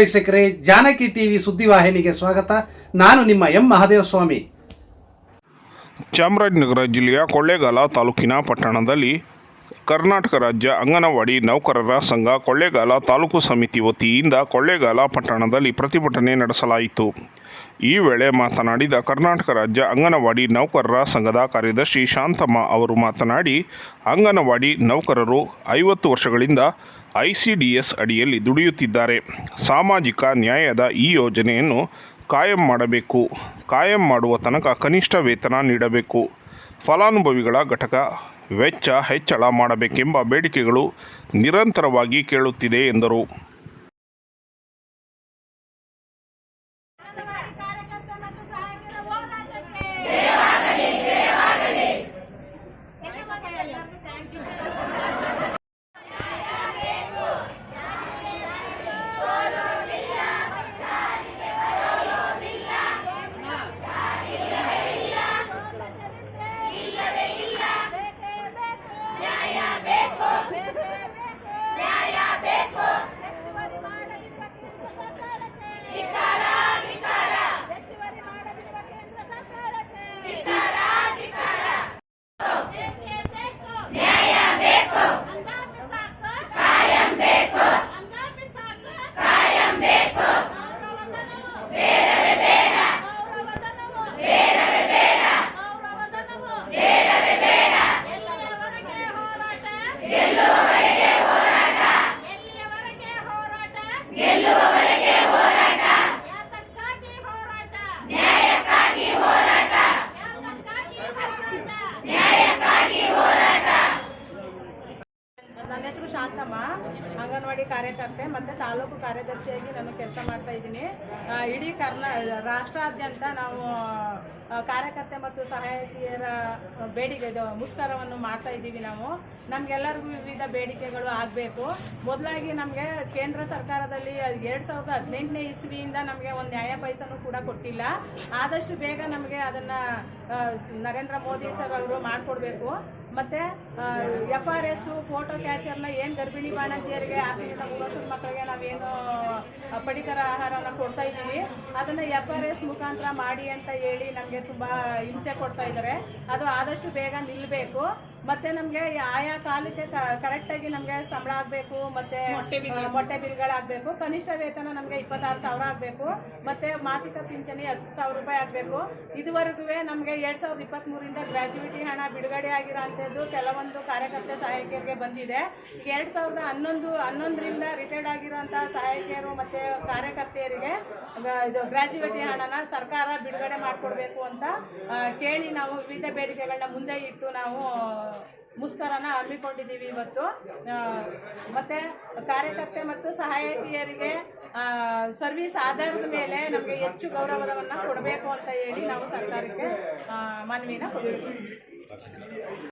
ವೀಕ್ಷಕರೇ, ಜಾನಕಿ ಟಿವಿ ಸುದ್ದಿವಾಹಿನಿಗೆ ಸ್ವಾಗತ. ನಾನು ನಿಮ್ಮ ಎಂ ಮಹಾದೇವಸ್ವಾಮಿ. ಚಾಮರಾಜನಗರ ಜಿಲ್ಲೆಯ ಕೊಳ್ಳೇಗಾಲ ತಾಲೂಕಿನ ಪಟ್ಟಣದಲ್ಲಿ ಕರ್ನಾಟಕ ರಾಜ್ಯ ಅಂಗನವಾಡಿ ನೌಕರರ ಸಂಘ ಕೊಳ್ಳೇಗಾಲ ತಾಲೂಕು ಸಮಿತಿ ವತಿಯಿಂದ ಕೊಳ್ಳೇಗಾಲ ಪಟ್ಟಣದಲ್ಲಿ ಪ್ರತಿಭಟನೆ ನಡೆಸಲಾಯಿತು. ಈ ವೇಳೆ ಮಾತನಾಡಿದ ಕರ್ನಾಟಕ ರಾಜ್ಯ ಅಂಗನವಾಡಿ ನೌಕರರ ಸಂಘದ ಕಾರ್ಯದರ್ಶಿ ಶಾಂತಮ್ಮ ಅವರು ಮಾತನಾಡಿ, ಅಂಗನವಾಡಿ ನೌಕರರು ಐವತ್ತು ವರ್ಷಗಳಿಂದ ಐಸಿಡಿಎಸ್ ಅಡಿಯಲ್ಲಿ ದುಡಿಯುತ್ತಿದ್ದಾರೆ. ಸಾಮಾಜಿಕ ನ್ಯಾಯದ ಈ ಯೋಜನೆಯನ್ನು ಕಾಯಂ ಮಾಡಬೇಕು. ಕಾಯಂ ಮಾಡುವ ತನಕ ಕನಿಷ್ಠ ವೇತನ ನೀಡಬೇಕು. ಫಲಾನುಭವಿಗಳ ಘಟಕ ವೆಚ್ಚ ಹೆಚ್ಚಳ ಮಾಡಬೇಕೆಂಬ ಬೇಡಿಕೆಗಳು ನಿರಂತರವಾಗಿ ಕೇಳುತ್ತಿದೆ, ಎಂದರು. ನನ್ನ ಅಂಗನವಾಡಿ ಕಾರ್ಯಕರ್ತೆ ಮತ್ತು ತಾಲೂಕು ಕಾರ್ಯದರ್ಶಿಯಾಗಿ ನಾನು ಕೆಲಸ ಮಾಡ್ತಾ ಇದ್ದೀನಿ. ಇಡೀ ಕರ್ನಾ, ರಾಷ್ಟ್ರಾದ್ಯಂತ ನಾವು ಕಾರ್ಯಕರ್ತೆ ಮತ್ತು ಸಹಾಯಕಿಯರ ಬೇಡಿಕೆ, ಇದು, ಮುಷ್ಕರವನ್ನು ಮಾಡ್ತಾ ಇದ್ದೀವಿ ನಾವು. ನಮಗೆಲ್ಲರಿಗೂ ವಿವಿಧ ಬೇಡಿಕೆಗಳು ಆಗಬೇಕು. ಮೊದಲಾಗಿ ನಮಗೆ ಕೇಂದ್ರ ಸರ್ಕಾರದಲ್ಲಿ ಎರಡು ಸಾವಿರದ ಹದಿನೆಂಟನೇ ಇಸ್ವಿಯಿಂದ ನಮಗೆ ಒಂದು ನ್ಯಾಯ ಪೈಸನೂ ಕೂಡ ಕೊಟ್ಟಿಲ್ಲ. ಆದಷ್ಟು ಬೇಗ ನಮಗೆ ಅದನ್ನು ನರೇಂದ್ರ ಮೋದಿ ಸರ್ ಅವರು ಮಾಡಿಕೊಡ್ಬೇಕು. ಮತ್ತು ಎಫ್ ಆರ್ ಎಸ್ ಫೋಟೋ ಕ್ಯಾಚರ್ನ ಏನು ಗರ್ಭಿಣಿ ಬಾಣಂತಿಯರಿಗೆ ವರ್ಷದ ಮಕ್ಕಳಿಗೆ ನಾವೇನು ಪಡಿತರ ಆಹಾರನ ಕೊಡ್ತಾ ಇದ್ದೀವಿ. ಅದನ್ನು ಎಫ್ ಆರ್ ಎಸ್ ಮುಖಾಂತರ ಮಾಡಿ ಅಂತ ಹೇಳಿ ನಮಗೆ ತುಂಬ ಹಿಂಸೆ ಕೊಡ್ತಾ ಇದ್ದಾರೆ ಅದು ಆದಷ್ಟು ಬೇಗ ನಿಲ್ಲಬೇಕು ಮತ್ತೆ ನಮಗೆ ಆಯಾ ಕಾಲಕ್ಕೆ ಕರೆಕ್ಟಾಗಿ ನಮಗೆ ಸಂಬಳ ಆಗಬೇಕು ಮತ್ತೆ ಮೊಟ್ಟೆ ಬಿಲ್ಗಳಾಗಬೇಕು ಕನಿಷ್ಠ ವೇತನ ನಮಗೆ ಇಪ್ಪತ್ತಾರು ಸಾವಿರ ಆಗಬೇಕು. ಮತ್ತು ಮಾಸಿಕ ಪಿಂಚಣಿ ಹತ್ತು ಸಾವಿರ ರೂಪಾಯಿ ಆಗಬೇಕು. ಇದುವರೆಗೂ ನಮಗೆ ಎರಡು ಸಾವಿರದ ಇಪ್ಪತ್ತ್ಮೂರಿಂದ ಗ್ರ್ಯಾಜುಯಿಟಿ ಹಣ ಬಿಡುಗಡೆ ಆಗಿರೋಂಥದ್ದು ಕೆಲವೊಂದು ಕಾರ್ಯಕರ್ತ ಸಹಾಯಕಿಯರಿಗೆ ಬಂದಿದೆ. ಈಗ ಎರಡು ಸಾವಿರದ ಹನ್ನೊಂದು ಹನ್ನೊಂದರಿಂದ ರಿಟೈರ್ಡ್ ಆಗಿರೋಂಥ ಸಹಾಯಕಿಯರು ಮತ್ತು ಕಾರ್ಯಕರ್ತೆಯರಿಗೆ ಇದು ಗ್ರ್ಯಾಜುಯಿಟಿ ಹಣನ ಸರ್ಕಾರ ಬಿಡುಗಡೆ ಮಾಡಿಕೊಡ್ಬೇಕು ಅಂತ ಕೇಳಿ ನಾವು ವಿವಿಧ ಬೇಡಿಕೆಗಳನ್ನ ಮುಂದೆ ಇಟ್ಟು ನಾವು ಮುಷ್ಕರನ ಹಮ್ಮಿಕೊಂಡಿದ್ದೀವಿ ಇವತ್ತು. ಮತ್ತೆ ಕಾರ್ಯಕರ್ತೆ ಮತ್ತು ಸಹಾಯಕಿಯರಿಗೆ ಸರ್ವಿಸ್ ಆಧಾರದ ಮೇಲೆ ನಮಗೆ ಹೆಚ್ಚು ಗೌರವವನ್ನು ಕೊಡಬೇಕು ಅಂತ ಹೇಳಿ ನಾವು ಸರ್ಕಾರಕ್ಕೆ ಮನವಿನ ಕೊಡ್ತೀವಿ